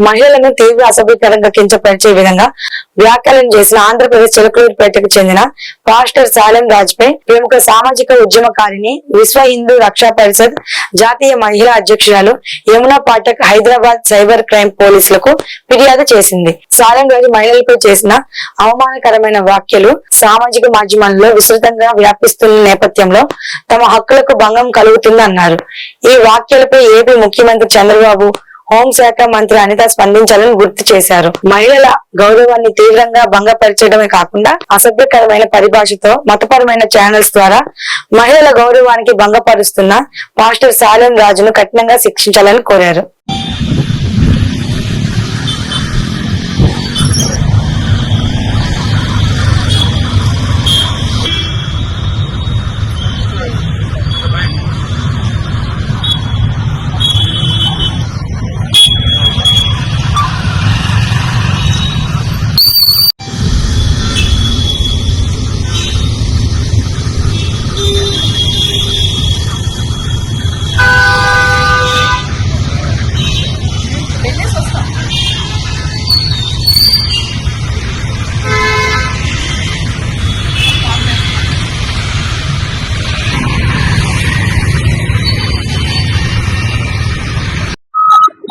మహిళలను తీవ్ర అసభ్యకరంగా కించపరిచే విధంగా వ్యాఖ్యలను చేసిన ఆంధ్రప్రదేశ్ చిలకలూరుపేటకు చెందిన పాస్టర్ సాలెం రాజ్పై ప్రముఖ సామాజిక ఉద్యమకారిణి విశ్వ హిందూ రక్షా పరిషత్ జాతీయ మహిళా అధ్యక్షురాలు యమునా పాఠక్ హైదరాబాద్ సైబర్ క్రైమ్ పోలీసులకు ఫిర్యాదు చేసింది. సాలెం రాజు మహిళలపై చేసిన అవమానకరమైన వ్యాఖ్యలు సామాజిక మాధ్యమాలలో విస్తృతంగా వ్యాపిస్తున్న నేపథ్యంలో తమ హక్కులకు భంగం కలుగుతుందన్నారు. ఈ వ్యాఖ్యలపై ఏపీ ముఖ్యమంత్రి చంద్రబాబు హోంశాఖ మంత్రి అనిత స్పందించాలని గుర్తు చేశారు. మహిళల గౌరవాన్ని తీవ్రంగా భంగపరచడమే కాకుండా అసభ్యకరమైన పరిభాషతో మతపరమైన ఛానల్స్ ద్వారా మహిళల గౌరవానికి భంగపరుస్తున్న పాస్టర్ సాలెం రాజును కఠినంగా శిక్షించాలని కోరారు.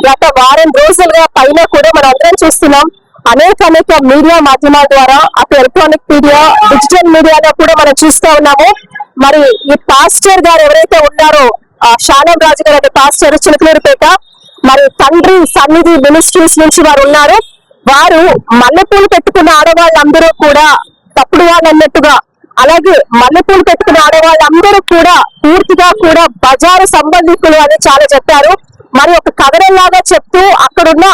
గత వారం రోజులుగా పైన కూడా మనం అందరం చూస్తున్నాం అనేక అనేక మీడియా మాధ్యమాల ద్వారా అటు ఎలక్ట్రానిక్ మీడియా డిజిటల్ మీడియాలో కూడా మనం చూస్తూ ఉన్నాము. మరి ఈ పాస్టర్ గారు ఎవరైతే ఉన్నారో ఆ రాజు గారు అనే పాస్టర్ చిలకలూరుపేట మరి తండ్రి సన్నిధి మినిస్ట్రీస్ నుంచి వారు ఉన్నారు. వారు మల్లెపూలు పెట్టుకున్న ఆడవాళ్ళందరూ కూడా తప్పుడు వాళ్ళన్నట్టుగా అలాగే మల్లెపూలు పెట్టుకున్న ఆడవాళ్ళందరూ కూడా పూర్తిగా కూడా బజారు సంబంధికులు అని చాలా చెప్పారు. మరి ఒక కథనంలాగా చెప్తూ అక్కడున్న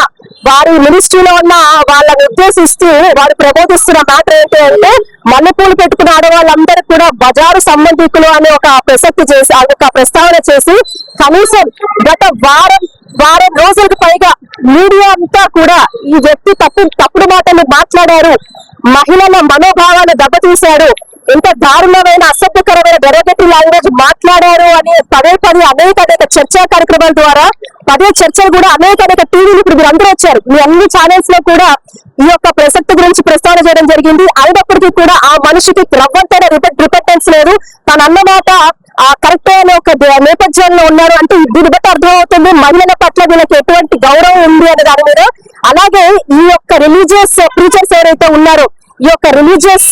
వారి మినిస్ట్రీలో ఉన్న వాళ్ళని ఉద్దేశిస్తూ వారు ప్రబోధిస్తున్న మ్యాటర్ ఏంటి అంటే మల్లెపూలు పెట్టుకున్న ఆడవాళ్ళందరూ కూడా బజారు సంబంధికులు అనే ఒక ప్రసక్తి చేసి ఒక ప్రస్తావన చేసి కనీసం గత వారం వారం రోజులకు పైగా మీడియా అంతా కూడా ఈ వ్యక్తి తప్పు తప్పుడు మాటలు మాట్లాడారు. మహిళల మనోభావాన్ని దెబ్బతీశాడు ఇంత దారుణమైన అసభ్యకరమైన డెరగేటివ్ లాంగ్వేజ్ మాట్లాడారు అని పదే పదే అనేక అనేక చర్చా కార్యక్రమాల ద్వారా పదే చర్చలు కూడా అనేక అనేక టీవీలు ఇప్పుడు మీరు అందరూ వచ్చారు. మీ అన్ని ఛానల్స్లో కూడా ఈ యొక్క ప్రసక్తి గురించి ప్రస్తావన చేయడం జరిగింది. అయినప్పటికీ కూడా ఆ మనిషికి రవ్వంతైన రిపెట్టెన్స్ లేదు. తన అన్నమాట ఆ కరెక్ట్ అయిన ఒక నేపథ్యంలో ఉన్నారు అంటే దీన్ని బట్టి అర్థమవుతుంది. మహిళల పట్ల వీళ్ళకి ఎటువంటి గౌరవం ఉంది అనే దాని మీద అలాగే ఈ యొక్క రిలీజియస్ ప్రీచర్స్ ఎవరైతే ఉన్నారో ఈ యొక్క రిలీజియస్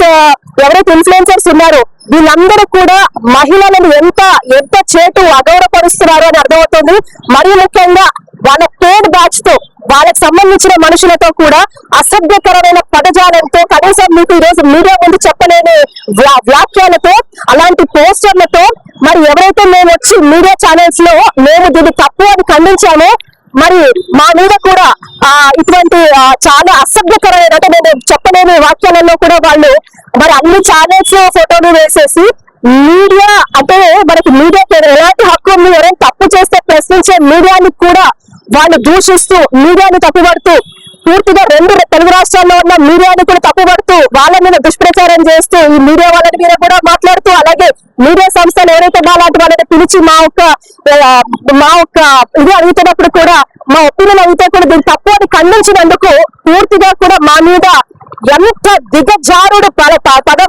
ఎవరైతే ఇన్ఫ్లుయెన్సర్స్ ఉన్నారో వీళ్ళందరూ కూడా మహిళలను ఎంత ఎంత చేటు అగౌరవపరుస్తున్నారు అని అర్థమవుతుంది. మరియు ముఖ్యంగా వాళ్ళ పేడ్ బ్యాచ్తో వాళ్ళకి సంబంధించిన మనుషులతో కూడా అసభ్యకరమైన పదజాలంతో కనీసం మీకు ఈ రోజు మీడియా ముందు చెప్పలేని వ్యా- వ్యాఖ్యలతో అలాంటి పోస్టర్లతో మరి ఎవరైతే మేము వచ్చి మీడియా ఛానల్స్లో మేము దీన్ని తప్పు అని ఖండించామో మరి మా మీద కూడా ఆ ఇటువంటి చాలా అసభ్యకరమైన అంటే నేను చెప్పలేని వాక్యాలలో కూడా వాళ్ళు మరి అన్ని ఛానల్స్ ఫోటోలు వేసేసి మీడియా అంటే మనకి మీడియాకి ఎలాంటి హక్కు ఉంది ఎవరైనా తప్పు చేస్తే ప్రశ్నించే మీడియాని కూడా వాళ్ళు దూషిస్తూ మీడియాని తప్పుపడుతూ పూర్తిగా రెండు తెలుగు రాష్ట్రాల్లో ఉన్న మీడియాని కూడా తప్పుపడుతూ వాళ్ళ మీద దుష్ప్రచారం చేస్తూ ఈ మీడియా వాళ్ళని మీద కూడా మాట్లాడుతూ అలాగే మీడియా సంస్థలు ఎవరైతే మాలాంటి వాళ్ళని పిలిచి మా యొక్క మా యొక్క ఇది అడుగుతున్నప్పుడు కూడా మా ఒపీనియన్ అడిగితే కూడా దీన్ని తప్పు అని ఖండించినందుకు పూర్తిగా కూడా మా మీద ఎంత దిగజారుడు పద ప- పద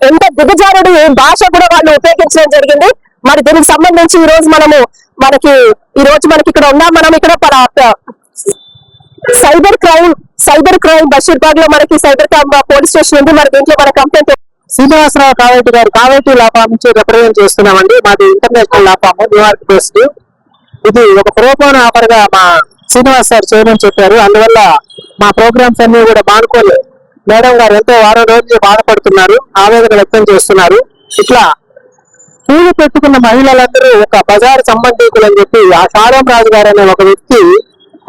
ఎంత దిగజారుడు భాష కూడా వాళ్ళు ఉపయోగించడం జరిగింది. మరి దీనికి సంబంధించి ఈ రోజు మనము మనకి ఈ రోజు మనకి ఇక్కడ ఉన్నాం. మనం ఇక్కడ ప- సైబర్ క్రైమ్ సైబర్ క్రైమ్ బషీర్బాగ్లో మనకి సైబర్ క్రైమ్ పోలీస్ స్టేషన్ ఉంది. మరి దీంట్లో మన కంప్లైంట్ శ్రీనివాసరావు కావేటి గారు కావేటి లాఫామ్ నుంచి రిప్రజెంట్ చేస్తున్నామండి. మాది ఇంటర్నేషనల్ లాఫామ్ న్యూయార్క్ బేస్డ్ ఇది ఒక ప్రోగ్రామ్ ఆఫర్గా మా శ్రీనివాస్ సార్ చేయమని చెప్పారు. అందువల్ల మా ప్రోగ్రామ్స్ అన్ని కూడా మానుకోలే. మేడం గారు ఎంతో వారం రోజులు బాధపడుతున్నారు ఆవేదన వ్యక్తం చేస్తున్నారు. ఇట్లా పూలు పెట్టుకున్న మహిళలందరూ ఒక బజార్ సంబంధికులు అని చెప్పి ఆ సారం రాజు గారు అనే ఒక వ్యక్తి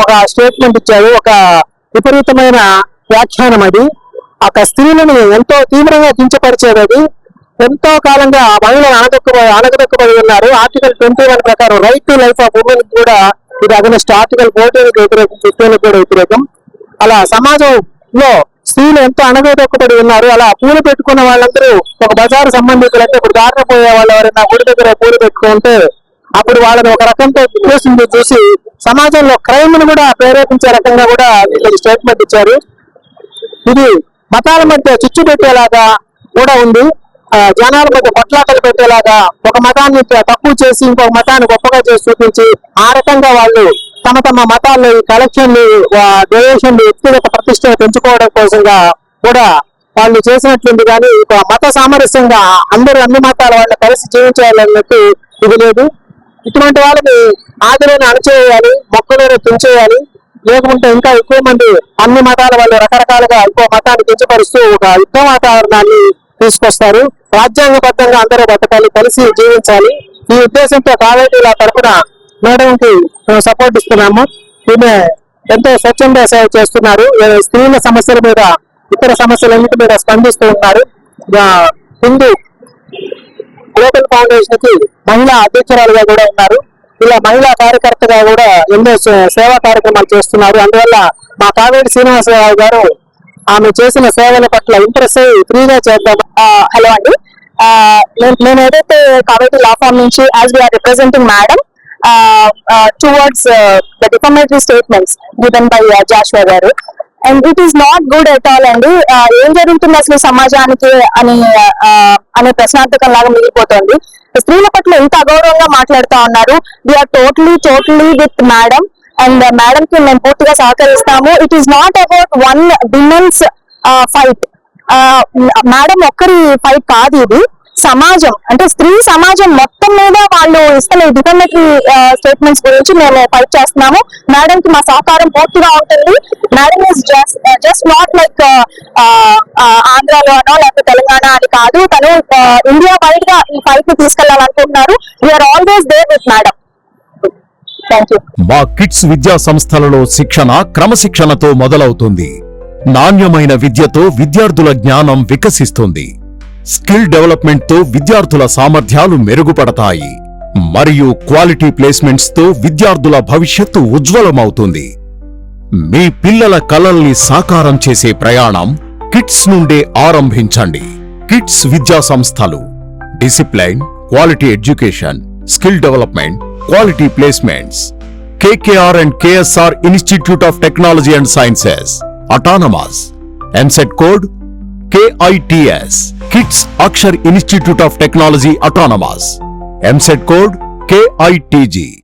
ఒక స్టేట్మెంట్ ఇచ్చారు ఒక విపరీతమైన వ్యాఖ్యానం అది. ఒక స్త్రీలను ఎంతో తీవ్రంగా కించపరిచేది అది ఎంతో కాలంగా ఆ మహిళలు అనదొక్కబడి అనగదొక్కబడి ఉన్నారు. ఆర్టికల్ ట్వంటీ వన్ ప్రకారం right to life of women కూడా ఇది అగనిస్ట్ ఆర్టికల్ ఫోర్టీన్ వ్యతిరేకం ఫిఫ్టీన్ కూడా వ్యతిరేకం. అలా సమాజంలో స్త్రీలు ఎంతో అనగదొక్కబడి ఉన్నారు. అలా పూలు పెట్టుకున్న వాళ్ళందరూ ఒక బజారు సంబంధికులు అంటే ఇప్పుడు దారిన పోయే వాళ్ళు ఎవరైనా గుడి దగ్గర పూలు పెట్టుకుంటే అప్పుడు వాళ్ళని ఒక రకంతో ఉద్దేశించి చూసి సమాజంలో క్రైమ్ను కూడా ప్రేరేపించే రకంగా కూడా వీళ్ళకి స్టేట్మెంట్ ఇచ్చారు. ఇది మతాల మధ్య చిచ్చు పెట్టేలాగా కూడా ఉంది. ఆ, జనాల మధ్య కొట్లాటలు పెట్టేలాగా ఒక మతాన్ని తక్కువ చేసి ఇంకొక మతాన్ని గొప్పగా చేసి చూపించి ఆ రకంగా వాళ్ళు తమ తమ మతాల్లో ఈ కలెక్షన్లు డొనేషన్లు వ్యక్తిగత ప్రతిష్టను పెంచుకోవడం కోసంగా కూడా వాళ్ళు చేసినట్లుంది. కానీ ఒక మత సామరస్యంగా అందరూ అన్ని మతాల వాళ్ళని కలిసి జీవించాలన్నట్టు ఇది లేదు. ఇటువంటి వాళ్ళని ఆదరణ అణచేయాలి మొక్కలను పెంచేయాలి. లేకుంటే ఇంకా ఎక్కువ మంది అన్ని మతాల వాళ్ళు రకరకాలుగా ఇంకో మతాన్ని కించపరుస్తూ ఒక యుద్ధ వాతావరణాన్ని తీసుకొస్తారు. రాజ్యాంగబద్ధంగా అందరూ బతకాలి కలిసి జీవించాలి. ఈ ఉద్దేశంతో కావేటీల తరఫున మేడం కి మేము సపోర్ట్ ఇస్తున్నాము. ఈమె ఎంతో స్వచ్ఛంద సేవ చేస్తున్నారు. స్త్రీల సమస్యల మీద ఇతర సమస్యలన్నిటి మీద స్పందిస్తూ ఉన్నారు. హిందూ గ్లోబల్ ఫౌండేషన్కి మహిళా అధ్యక్షురాలుగా కూడా ఉన్నారు. ఇలా మహిళా కార్యకర్తగా కూడా ఎన్నో సేవా కార్యక్రమాలు చేస్తున్నారు. అందువల్ల మా కావేరి శ్రీనివాసరావు గారు ఆమె చేసిన సేవల పట్ల ఇంప్రెస్ అయ్యి ఫ్రీగా చేద్దాం. హలో అండి. నేను ఏదైతే కావేటి లా ఫామ్ నుంచి as we are representing madam towards the defamatory statements given by Joshua garu. And it is not good at all అండి. ఏం జరుగుతుంది అసలు సమాజానికి అని అనే ప్రశ్నార్థకం లాగా మిగిలిపోతుంది. స్త్రీల పట్ల ఎంత అగౌరవంగా మాట్లాడుతా ఉన్నారు. We are totally totally with madam and madam కి మేము పూర్తిగా సహకరిస్తాము. It is not about one women's fight madam ఒక్కరి ఫైట్ కాదు ఇది. సమాజం అంటే స్త్రీ సమాజం మొత్తం మీద వాళ్ళు ఇస్తున్న డిఫర్మేటరీ స్టేట్మెంట్స్ uh, గురించి మేము ఫైట్ చేస్తున్నాము. మేడం కి మా సహకారం పూర్తిగా ఉంటుంది. Madam is just just not like ఆంధ్రాలోనో లేకపోతే తెలంగాణ అని కాదు. తను గా తీసుకెళ్ళాలనుకుంటున్నారు. We are always there with madam మా కిడ్స్ విద్యా సంస్థలలో శిక్షణ క్రమశిక్షణతో మొదలవుతుంది. నాణ్యమైన విద్యతో విద్యార్థుల జ్ఞానం వికసిస్తుంది. స్కిల్ డెవలప్మెంట్తో విద్యార్థుల సామర్థ్యాలు మెరుగుపడతాయి. మరియు క్వాలిటీ ప్లేస్మెంట్స్తో విద్యార్థుల భవిష్యత్తు ఉజ్వలమవుతుంది. మీ పిల్లల కలల్ని సాకారం చేసే ప్రయాణం కిడ్స్ నుండే ఆరంభించండి. కిడ్స్ విద్యా సంస్థలు. Discipline, quality education, skill development, quality placements. KKR and KSR Institute of Technology and Sciences, Autonomous, MSET code KITS, KITS Akshar Institute of Technology Autonomous, MSET code KITG.